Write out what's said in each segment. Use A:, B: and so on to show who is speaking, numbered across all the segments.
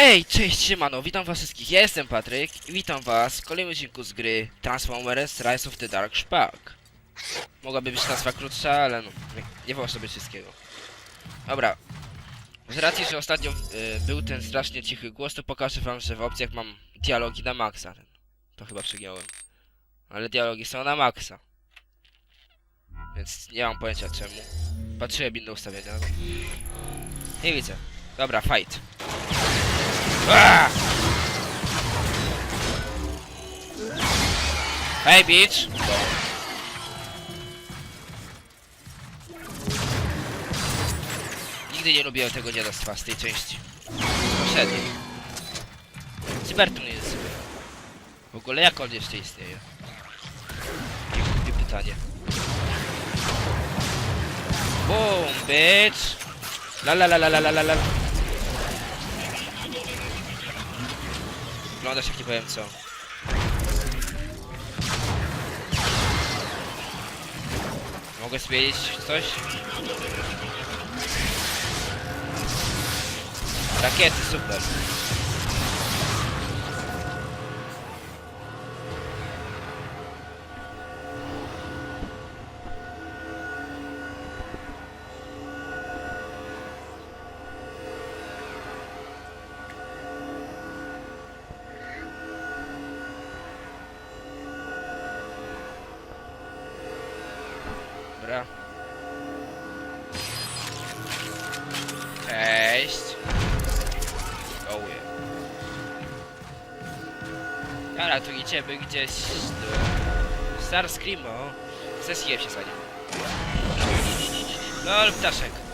A: Hej, cześć, siemano, witam was wszystkich, ja jestem Patryk i witam was w kolejnym odcinku z gry Transformers Rise of the Dark Spark. Mogłaby być nazwa krótsza, ale no, nie, wolno sobie wszystkiego. Dobra, z racji, że ostatnio y, był ten strasznie cichy głos, to pokażę wam, że w opcjach mam dialogi na maksa. To chyba przegiąłem. Ale dialogi są na maksa. Więc nie mam pojęcia czemu. Patrzyłem inne ustawienia. no. Nie widzę. Dobra, fight. Hey, bitch! Nigdy nie lubiłem tego dziadostwa z tej części. Poprzedniej. Cybertron jest zły. W ogóle jak on jeszcze istnieje? Nie pytanie. Boom, bitch! La la la la la la la la. Wyglądasz jak nie powiem co. Mogę zmienić coś? Rakiety, super. Dobra. Cześć. Yeah. Dobra, tu idziemy gdzieś do Starscream, o. Zesiłem się za nim. Lol, ptaszek.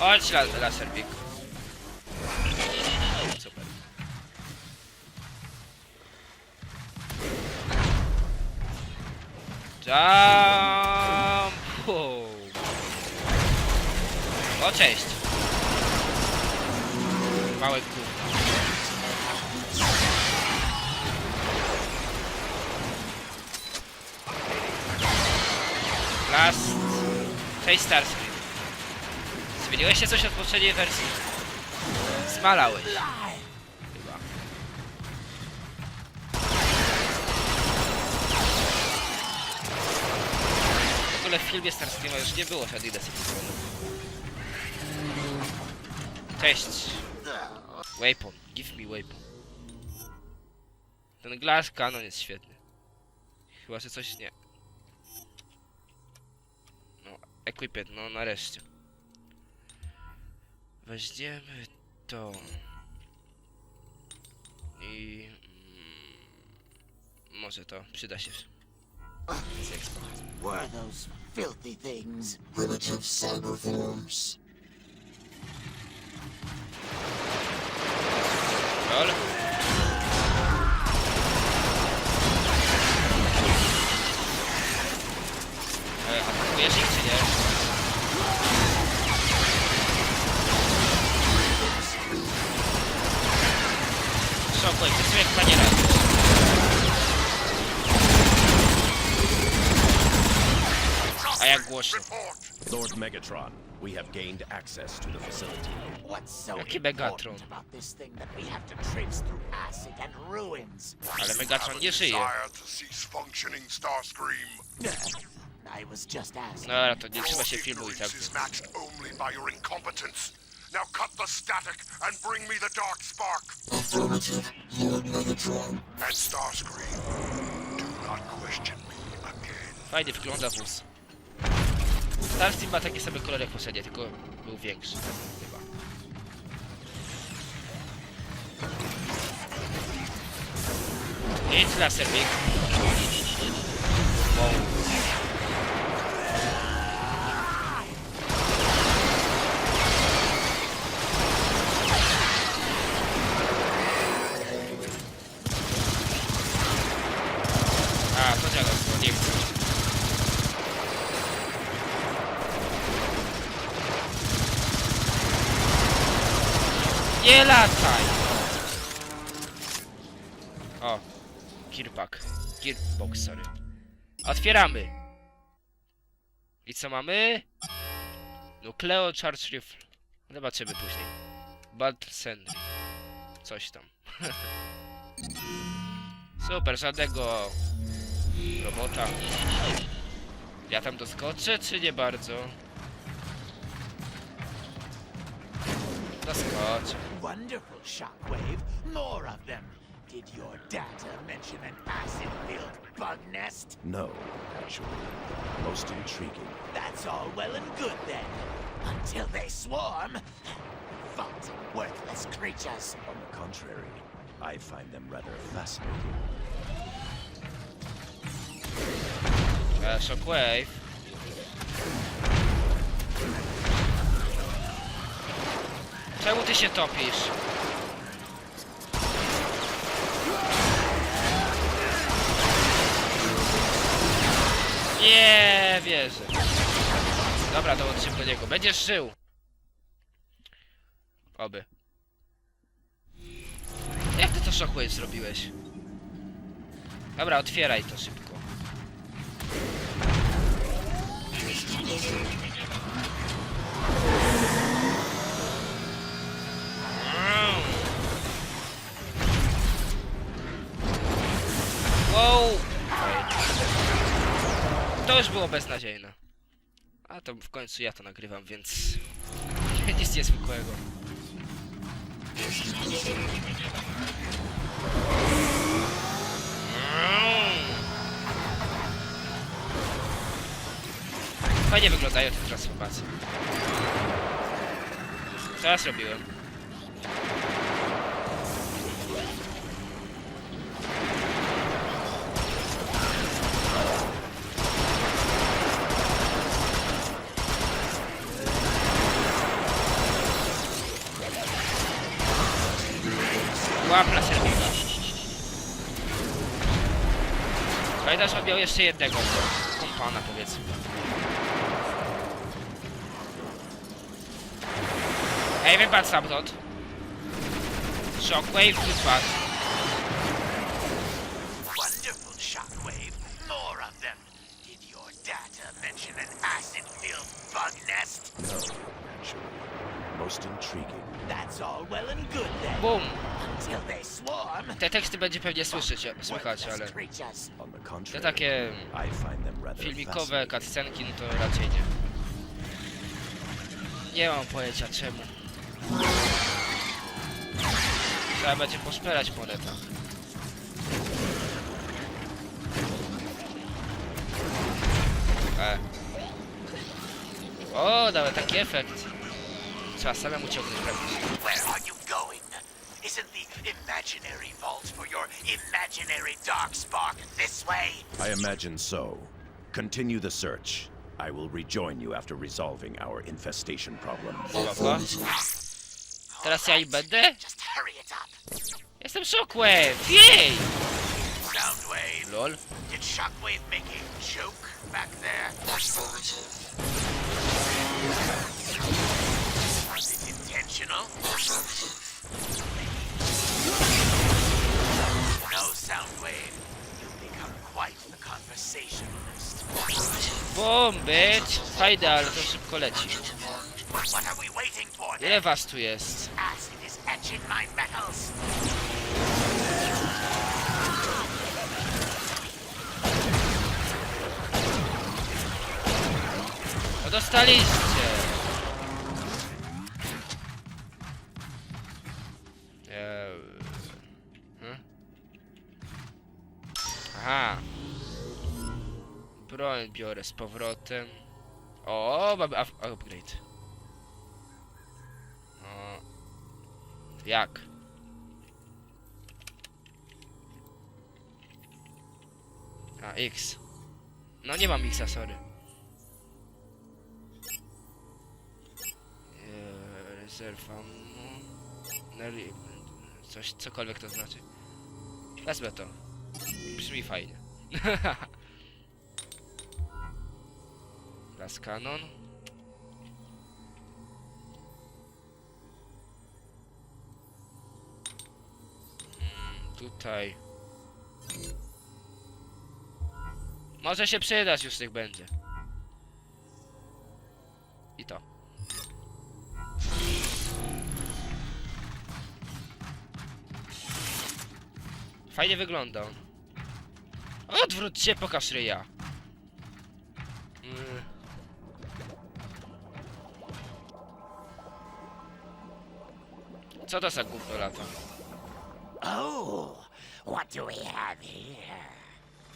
A: Chodź, la laserwik. Super. Jump! O, cześć. Małe gówno. Last. Cześć Starscream. Zmieniłeś się coś od poprzedniej wersji? Zmalałeś. Chyba. W ogóle w filmie Starscreama już nie było żadnych decepticonów. Cześć. Weapon. Give me weapon. Ten glass cannon jest świetny. Chyba, że coś nie. No, equipment, no nareszcie. Weźmiemy to. I... Mm, może to przyda się. Z expo.
B: Were those filthy things?
C: primitive cyber forms.
A: Lol. Głośno.
D: Lord Megatron, we have gained access to the facility.
B: What's so
A: Jaki Megatron?
B: important about this thing that we have to trace through acid and ruins?
A: Ale Megatron nie żyje.
C: Desire to cease functioning, Starscream.
B: I was just asking.
A: No ale to nie trzeba się filmu i tak.
C: ignorance is matched only by your incompetence. Now cut the static and bring me the dark spark.
E: Affirmative, Lord Megatron.
C: And Starscream, do not question me again.
A: Fajnie wygląda wóz. Starscream ma takie same kolory jak poprzednie, tylko był większy. Chyba. Idź laserwik. Wow. lataj! O, gearpack. Gearbox, sorry. Otwieramy. I co mamy? Nucleo Charge Rifle. Zobaczymy później. Battle Sentry. Coś tam. Super, żadnego robota. Ja tam doskoczę, czy nie bardzo? Doskoczę.
B: Wonderful, Shockwave. More of them. Did your data mention an acid-filled bug nest?
D: No, actually. Most intriguing.
B: That's all well and good then. Until they swarm. Revolting, worthless creatures.
D: On the contrary, I find them rather fascinating.
A: Shockwave. Czemu ty się topisz? Nie wierzę. Dobra, dołączymy do niego. Będziesz żył. Oby. Jak ty to shockwave zrobiłeś? Dobra, otwieraj to szybko. Wow! To już było beznadziejne. A to w końcu ja to nagrywam, więc nic niezwykłego. Fajnie wyglądają te transformacje. Co ja zrobiłem? Pamiętasz, on miał jeszcze jednego kompana, powiedzmy. Ej, wypadł stamtąd. Shockwave wypadł.
B: Wonderful, Shockwave. More of them. Did your data mention an acid-filled bug nest?
D: No, actually. Most intriguing.
B: That's all well and good then.
A: Bum! Te teksty będzie pewnie słyszeć, słychać, ale... Te takie filmikowe cutscenki, no to raczej nie. Nie mam pojęcia czemu. Trzeba będzie poszperać po netach. E. O, nawet taki efekt. Trzeba samemu ciągnąć pewnie.
B: Imaginary vault for your imaginary darkspark this way?
D: I imagine so. Continue the search. I will rejoin you after resolving our infestation problem.
A: Spoko. Teraz ja i będę?
B: Just hurry it up.
A: Jestem Shockwave! Jej!
B: Soundwave,
A: Lol.
B: did Shockwave make a joke back there? Was
A: Bum, bitch! Fajda, ale to szybko leci. Ile was tu jest? No dostaliście! Eee, hm? Aha. Broń biorę z powrotem. O, mamy up upgrade. O. Jak? A, X. No nie mam Xa, sorry. Eee, Rezerwa. Neri- Coś, cokolwiek to znaczy. Wezmę to. Brzmi fajnie. Raz kanon. Mm, tutaj. Może się przydać, już tych będzie. I to. Fajnie wygląda on. Odwróć się, pokaż ryja. Co to za gówno lata?
B: Oh, what do we have here?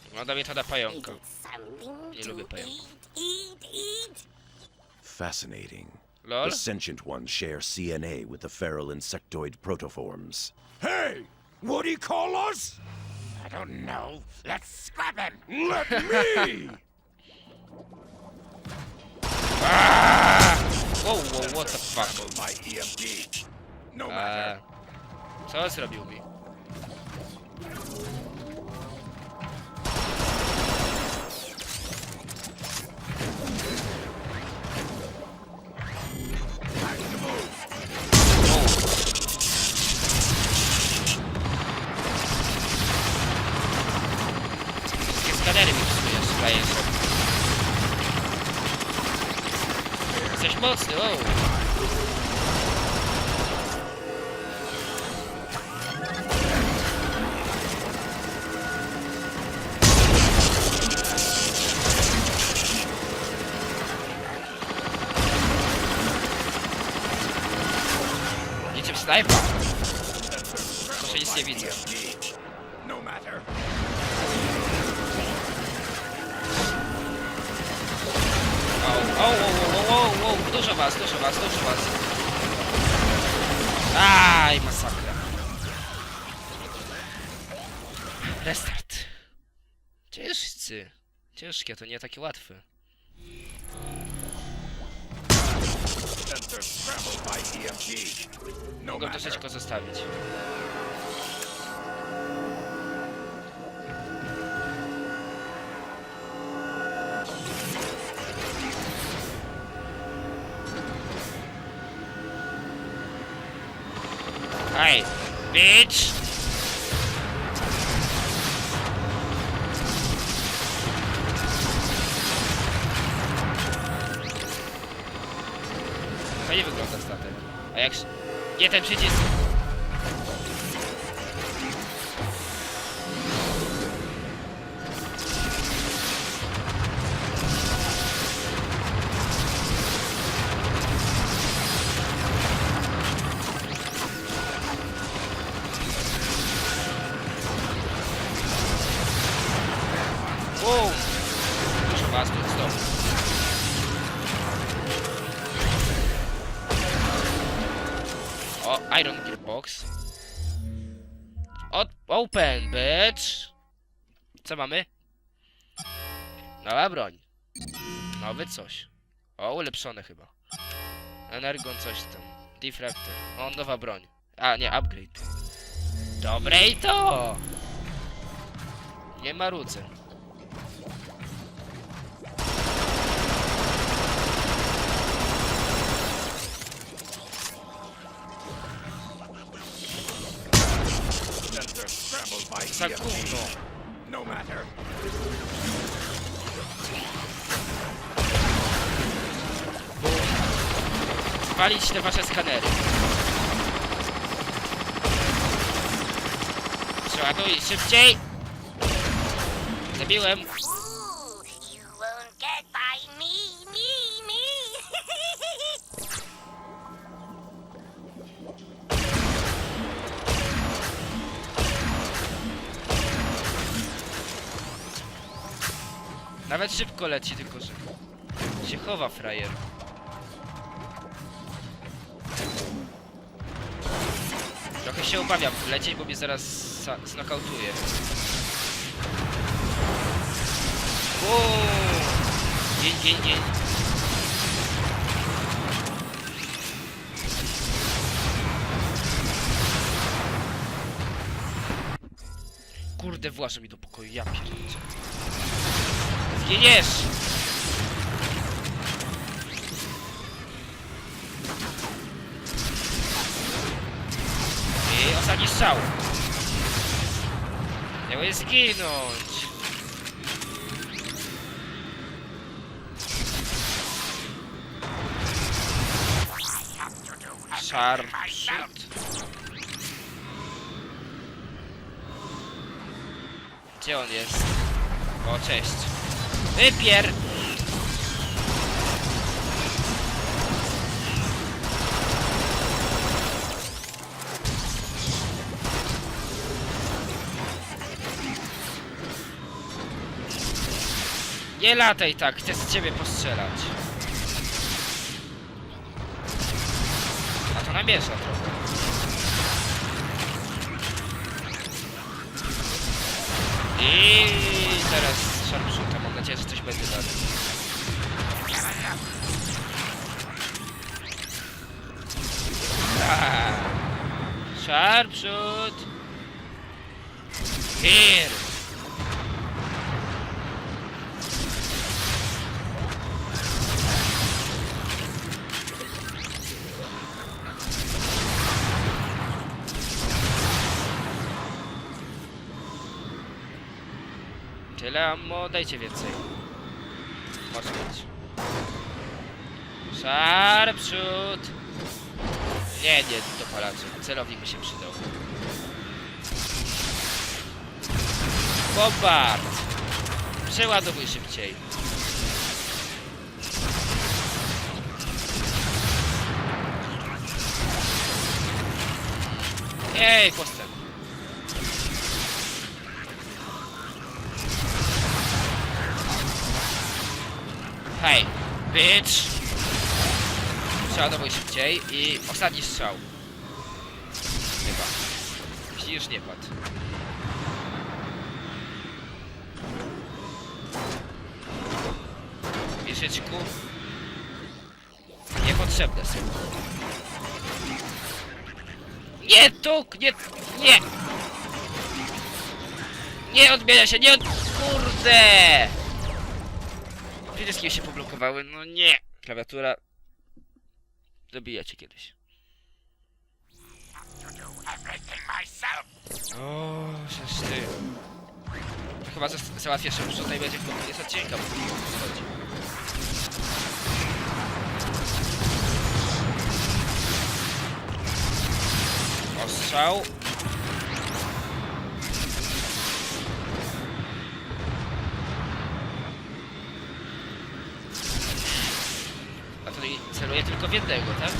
A: Wygląda mnie to na pająka.
B: Something
A: Nie
B: to
A: lubię pająków.
B: eat, eat, eat.
D: Fascinating.
A: Lol?
D: The sentient ones share CNA with the feral insectoid protoforms. Hey! What do you call us?
B: I don't know. Let's scrap him.
D: Let me!
A: Whoa, wow, what the fuck?
D: My EMP.
A: Eee, co zrobił mi? Skanery mi psujesz, frajerze. Jesteś mocny, o! Was, dużo was. Aj, masakra. Restart. Ciężcy. Ciężkie, to nie takie łatwe.
D: EMP. No
A: Mogę troszeczkę zostawić. Hej, bitch! Fajnie wygląda statek. A jak... Nie ten przycisk! Gearbox. Od, open, bitch! Co mamy? Nowa broń. Nowy coś. O, ulepszone chyba. Energon coś tam. Diffractor. O, nowa broń. A, nie, upgrade. Dobre i to! Nie marudzę. Gówno.
D: No matter.
A: Walić te wasze skanery. Przeładuj szybciej! Zabiłem. Nawet szybko leci, tylko że się chowa frajer. Trochę się obawiam lecieć, bo mnie zaraz znokautuje. Uuu! Dzień, dzień, dzień. Kurde, włażę mi do pokoju, ja pierdolę. Zginiesz! I ostatni strzał. Chciałeś zginąć. Sharpshoot. Gdzie on jest? O, cześć. Wypier... Nie lataj tak, chcę z ciebie postrzelać. A to namiesza trochę. I teraz sharpshoota, mam nadzieję, że coś będzie dalej. Ah. Sharpshoot! Here! Ammo, dajcie więcej. Może być. Sharpshoot! Nie, nie, dopalacze. Celownik mi się przydał. Bombard! Przeładowuj szybciej. Ej, postęp. Hej, bitch! Przeładowuj szybciej i ostatni strzał. Chyba. Jeśli już nie padł. Mieszyczku. Niepotrzebne są. Nie tuk! Nie! Nie! Nie odmienia się! Nie od... Kurde! Przyciski się poblokowały, no nie! Klawiatura... Zabija
B: cię kiedyś.
A: O, żeż ty. To chyba załatwię się już tutaj będzie w jest odcinka, bo nie chodzi. Ostrzał. Tutaj celuję tylko w jednego, tak? Tak.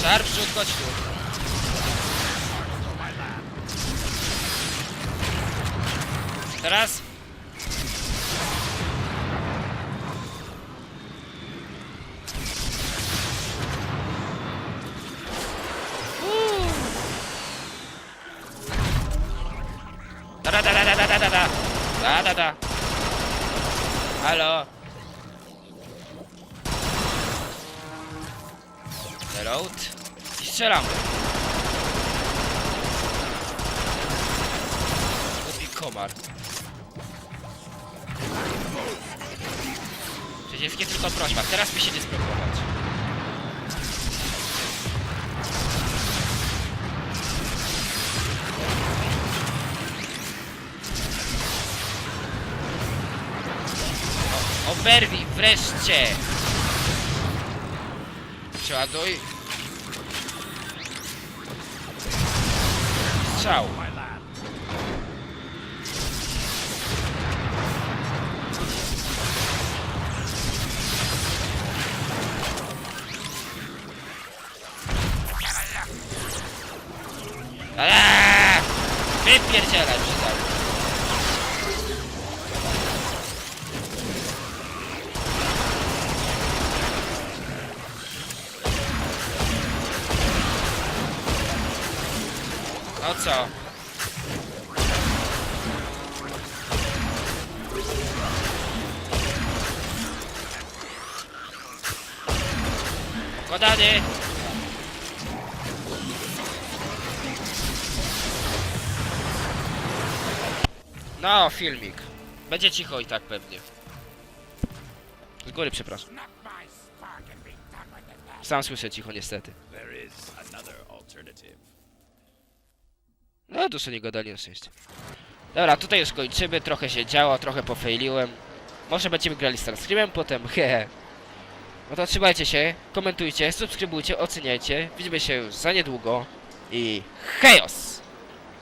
A: Sharpshoot, chodź tu. Teraz? Da da da. Halo? Reload? I strzelamy Głupi komar. Przecież nie tylko prośba, teraz mi się nie spróbować Perwi, wreszcie! Przeładuj. Ciao. Podany! No, filmik. Będzie cicho i tak pewnie. Z góry, przepraszam. Sam słyszę cicho, niestety. No, dużo nie gadali na szczęście. Dobra, tutaj już kończymy, trochę się działo, trochę pofejliłem. Może będziemy grali z Starscreamem potem, hehe. No to trzymajcie się, komentujcie, subskrybujcie, oceniajcie. Widzimy się już za niedługo i chaos!